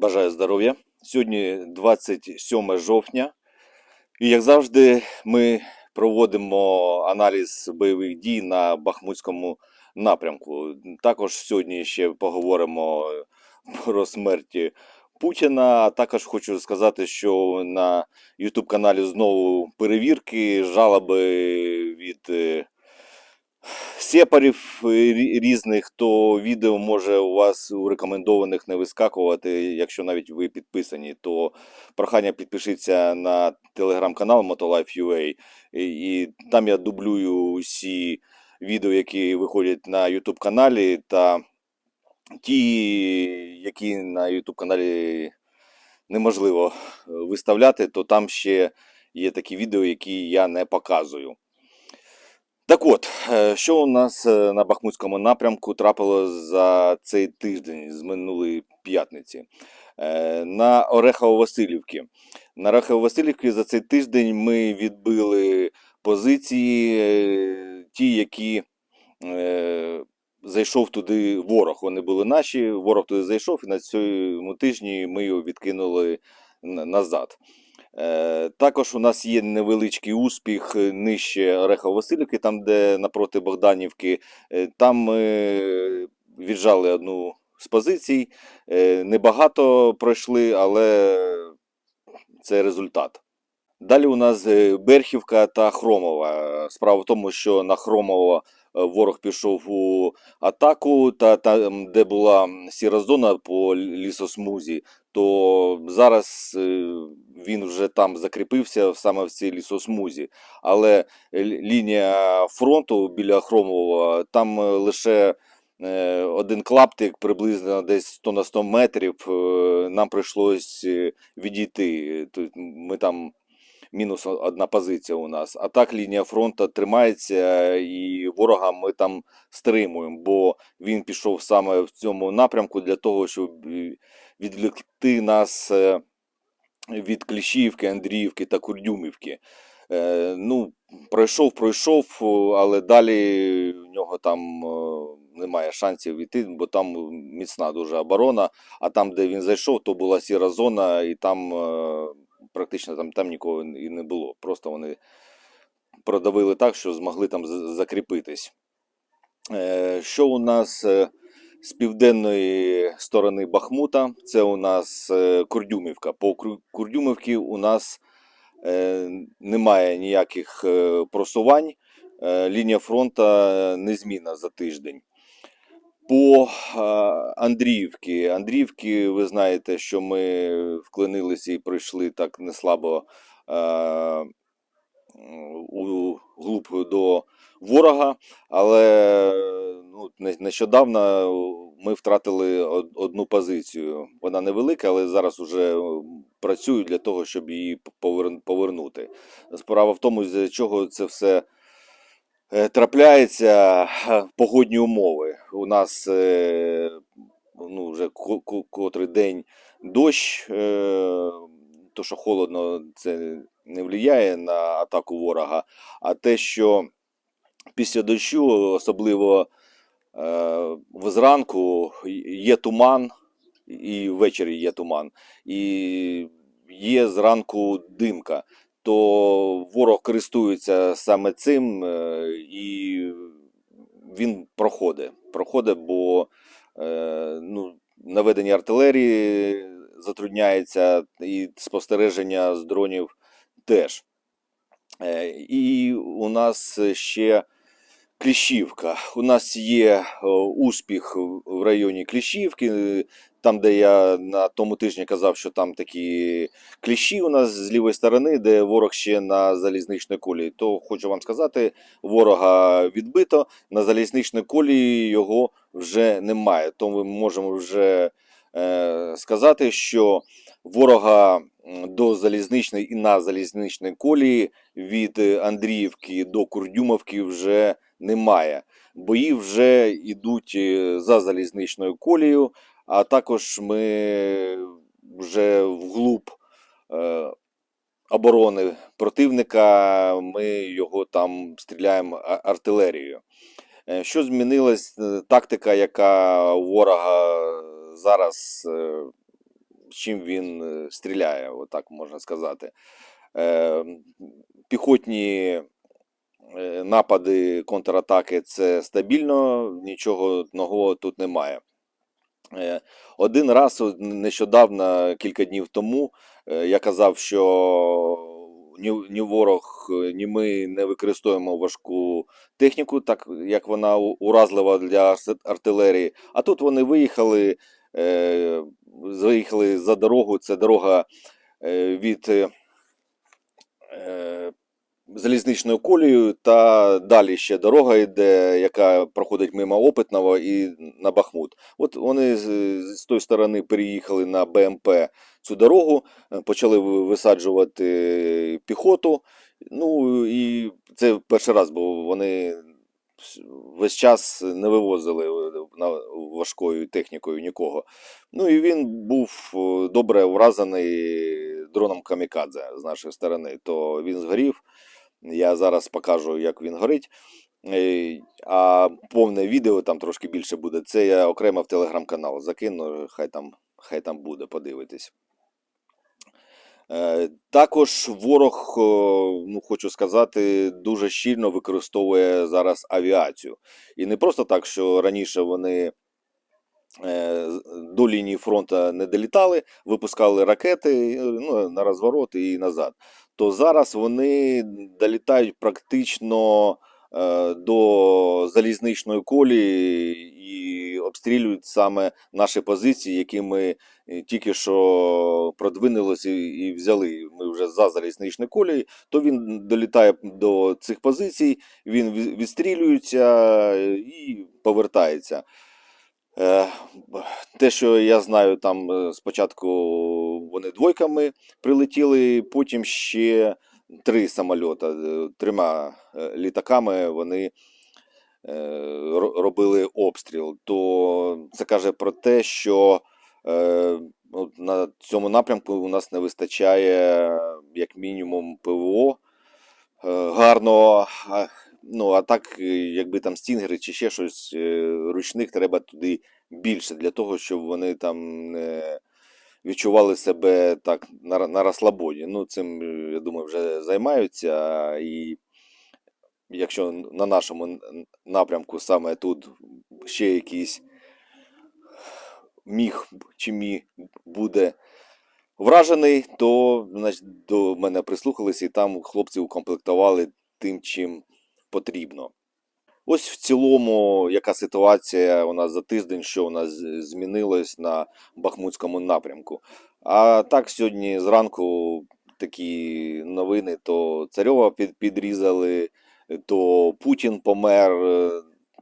Бажаю здоров'я. Сьогодні 27 жовтня. І як завжди, ми проводимо аналіз бойових дій на Бахмутському напрямку. Також сьогодні ще поговоримо про смерть Путіна. Також хочу сказати, що на YouTube каналі знову перевірки, жалоби від е, сепарів е, різних, то відео може у вас у рекомендованих не вискакувати, якщо навіть ви підписані, то прохання підпишіться на телеграм-канал Motolife.ua, і, там я дублюю усі відео, які виходять на YouTube каналі, та ті, які на YouTube каналі неможливо е, виставляти, то там ще є такі відео, які я не показую. Так от, е, що у нас е, на Бахмутському напрямку трапилось за цей тиждень з минулої п'ятниці? Е, На Орехово-Василівці. На Орехово-Василівці за цей тиждень ми відбили позиції, ті, які зайшов туди ворог. Вони були наші, ворог туди зайшов, і на цьому тижні ми його відкинули назад. Е, Також у нас є невеличкий успіх е, нижче Орехово-Василівки, там, де напроти Богданівки. Е, Там ми віджали одну з позицій. Небагато пройшли, але це результат. Далі у нас е, Берхівка та Хромова. Справа в тому, що на Хромово е, ворог пішов у атаку, та там, де була сіра зона по лісосмузі, то зараз е, він вже там закріпився саме в цій лісосмузі. Але лінія фронту біля Хромова, там лише один клаптик, приблизно десь 100 на 100 метрів, нам прийшлось відійти. Ми там мінус одна позиція у нас. А так лінія фронту тримається, і ворога ми там стримуємо, бо він пішов саме в цьому напрямку для того, щоб е, відвлекти нас е, від Кліщівки, Андріївки та Курдюмівки. Е, Ну, пройшов, пройшов, але далі в нього там немає шансів йти, бо там міцна дуже оборона. А там, де він зайшов, то була сіра зона, і там практично там, там нікого і не було. Просто вони продавили так, що змогли там закріпитись. Е, Що у нас е, з південної сторони Бахмута? Це у нас е, Курдюмівка. По Курдюмівці у нас немає ніяких просувань. Лінія фронту незмінна за тиждень. По Андріївки. Андріївки, ви знаєте, що ми вклинилися і пройшли так неслабо у глуб до ворога, але ну, нещодавно ми втратили одну позицію. Вона невелика, але зараз вже працюю для того, щоб її повер- повернути. Справа в тому, з чого це все е, трапляється ха, погодні умови. У нас е, ну, вже ко- ко- котрий день дощ, е, то що холодно, це не впливає на атаку ворога. А те, що після дощу, особливо е, зранку, є туман, і ввечері є туман, і є зранку димка, то ворог користується саме цим, е, і він проходить. Проходить, бо е, ну, наведення артилерії затрудняється, і спостереження з дронів теж. Е, І у нас ще Кліщівка. У нас є е, успіх в- районі Кліщівки, там, де я на тому тижні казав, що там такі кліщі у нас з лівої сторони, де ворог ще на залізничній колії. То хочу вам сказати, ворога відбито, на залізничній колії його вже немає. Тому ми можемо вже е, сказати, що ворога до залізничної і на залізничній колії від е, Андріївки до Курдюмовки вже немає. Бої вже йдуть е, за залізничною колією, а також ми вже вглуб е, оборони противника, ми його там стріляємо артилерією. Е, Що змінилась е, тактика, яка у ворога зараз з чим він стріляє, отак можна сказати. Піхотні напади, контратаки це стабільно, нічого нового тут немає. Е, Один раз нещодавно, кілька днів тому, е, я казав, що ні, ворог, е, ні ми не використовуємо важку техніку, так як вона уразлива для артилерії. А тут вони виїхали, е, виїхали за дорогу. Це дорога е, від е, е, залізничною колією, та далі ще дорога йде, яка проходить мимо Опитного і на Бахмут. От вони з, тої сторони переїхали на БМП цю дорогу, е, почали висаджувати піхоту. Ну і це перший раз, бо вони весь час не вивозили е, на важкою технікою нікого. Ну і він був е, добре вразений дроном Камікадзе з нашої сторони. То він згорів. Я зараз покажу, як він горить. А повне відео там трошки більше буде. Це я окремо в телеграм-канал закину, хай там, хай там буде, подивитись. Е, Також ворог, ну хочу сказати, дуже щільно використовує зараз авіацію. І не просто так, що раніше вони е, до лінії фронту не долітали, випускали ракети е, ну, на розворот і назад. То зараз вони долітають практично е, до залізничної колії і обстрілюють саме наші позиції, які ми е, тільки що продвинулися і, взяли. Ми вже за залізничною колією, то він долітає до цих позицій, він відстрілюється е, і повертається. Е, Те, що я знаю, там е, спочатку вони двойками прилетіли, потім ще три самольоти, е, трьома е, літаками вони е, робили обстріл. То це каже про те, що на цьому напрямку у нас не вистачає як мінімум ПВО гарного. Ну, а так, якби там стінгери чи ще щось ручних треба туди більше для того, щоб вони там не відчували себе так на, на розслабоні. Ну, цим, е, я думаю, вже займаються. І якщо на нашому напрямку саме тут ще якийсь міг чи мі буде вражений, то значить, до мене прислухалися, і там хлопці укомплектували тим, чим потрібно. Ось в цілому, яка ситуація у нас за тиждень, що у нас змінилось на Бахмутському напрямку. А так, сьогодні зранку такі новини: то Царьова під, підрізали, то Путін помер. е,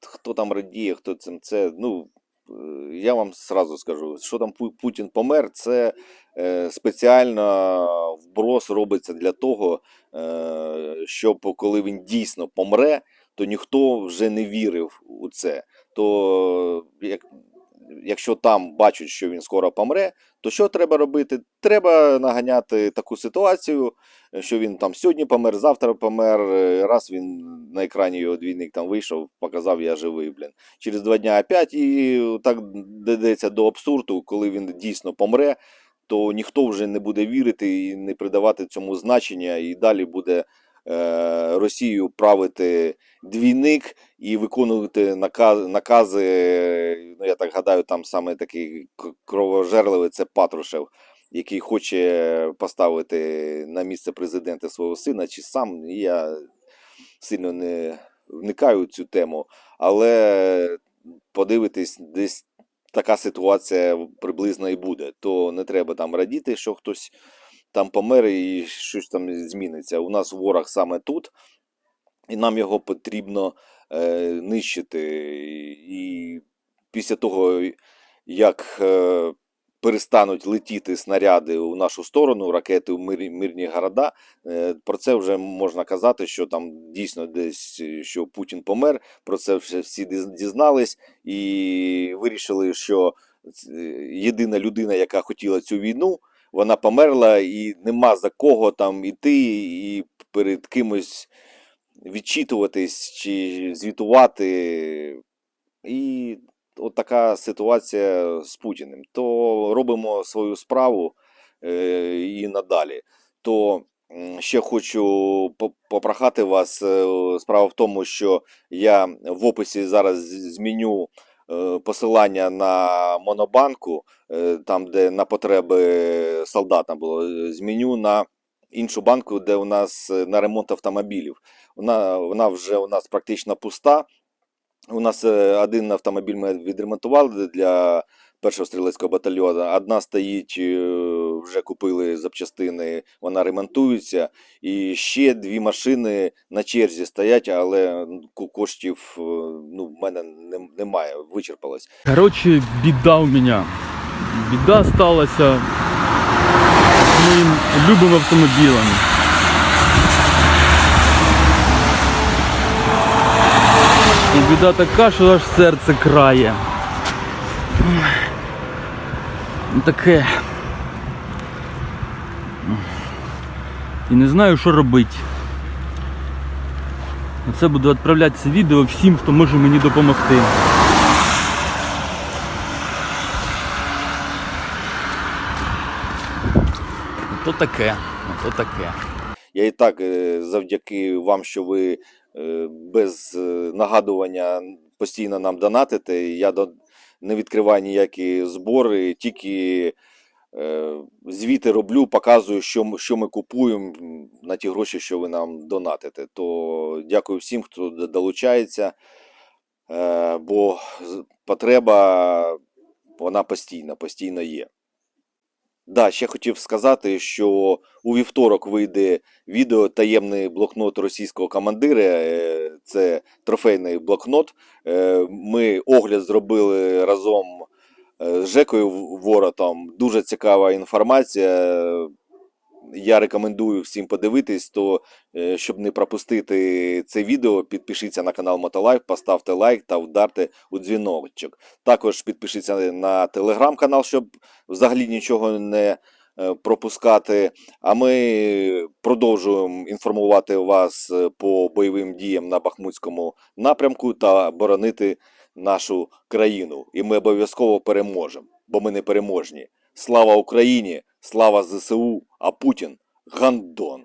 Хто там радіє, хто цим це. Ну, е, я вам сразу скажу, що там Путін помер, це е, спеціально вброс робиться для того, щоб коли він дійсно помре, то ніхто вже не вірив у це. То як, якщо там бачать, що він скоро помре, то що треба робити? Треба наганяти таку ситуацію, що він там сьогодні помер, завтра помер. е, Раз він на екрані його двійник там вийшов, показав, я живий, блін. Через два дня опять, і так дійдеться до абсурду, коли він дійсно помре, то ніхто вже не буде вірити і не придавати цьому значення, і далі буде Росію правити двійник і виконувати наказ, накази. Ну, я так гадаю, там саме такий кровожерливий це Патрушев, який хоче поставити на місце президента свого сина чи сам. Я сильно не вникаю в цю тему, але подивитись, десь така ситуація приблизно і буде. То не треба там радіти, що хтось там помер і щось там зміниться. У нас ворог саме тут, і нам його потрібно е, нищити. І після того, як е, перестануть летіти снаряди у нашу сторону, ракети в мирні, мирні города, е, про це вже можна казати, що там дійсно десь що Путін помер. Про це всі дізнались і вирішили, що е, єдина людина, яка хотіла цю війну, вона померла, і нема за кого там іти і перед кимось відчитуватись чи звітувати. І от така ситуація з Путіним. То робимо свою справу е, і надалі. То ще хочу попрохати вас. е, Справа в тому, що я в описі зараз зміню посилання на монобанку, е, там, де на потреби солдата було, е, зміню на іншу банку, де у нас е, на ремонт автомобілів. Вона, вона вже у нас практично пуста. У нас е, один автомобіль ми відремонтували для першого стрілецького батальйону. Одна стоїть, е, вже купили запчастини, вона ремонтується. І ще дві машини на черзі стоять, але коштів е, ну, в мене немає, вичерпалось. Короче, біда у мене. Біда сталася з моїм любим автомобілем. І біда така, що аж серце крає. Ну, Таке. І не знаю, що робити. Оце буду відправляти це відео всім, хто може мені допомогти. То таке, то таке. Я і так е, завдяки вам, що ви е, без е, нагадування постійно нам донатите. Я не відкриваю ніякі збори, тільки звіти роблю, показую, що, що ми купуємо на ті гроші, що ви нам донатите. То дякую всім, хто долучається, е, бо потреба вона постійна, постійно є. Да, ще хотів сказати, що у вівторок вийде відео таємний блокнот російського командира. Е, Це трофейний блокнот. Е, Ми огляд зробили разом е, з Жекою Воротом. Дуже цікава інформація. Я рекомендую всім подивитись, то е, щоб не пропустити це відео, підпишіться на канал Мотолайф, поставте лайк та вдарте у дзвіночок. Також підпишіться на телеграм-канал, щоб взагалі нічого не е, пропускати. А ми продовжуємо інформувати вас е, по бойовим діям на Бахмутському напрямку та боронити нашу країну. І ми обов'язково переможемо, бо ми не переможні. Слава Україні! Слава ЗСУ! А Путін гандон!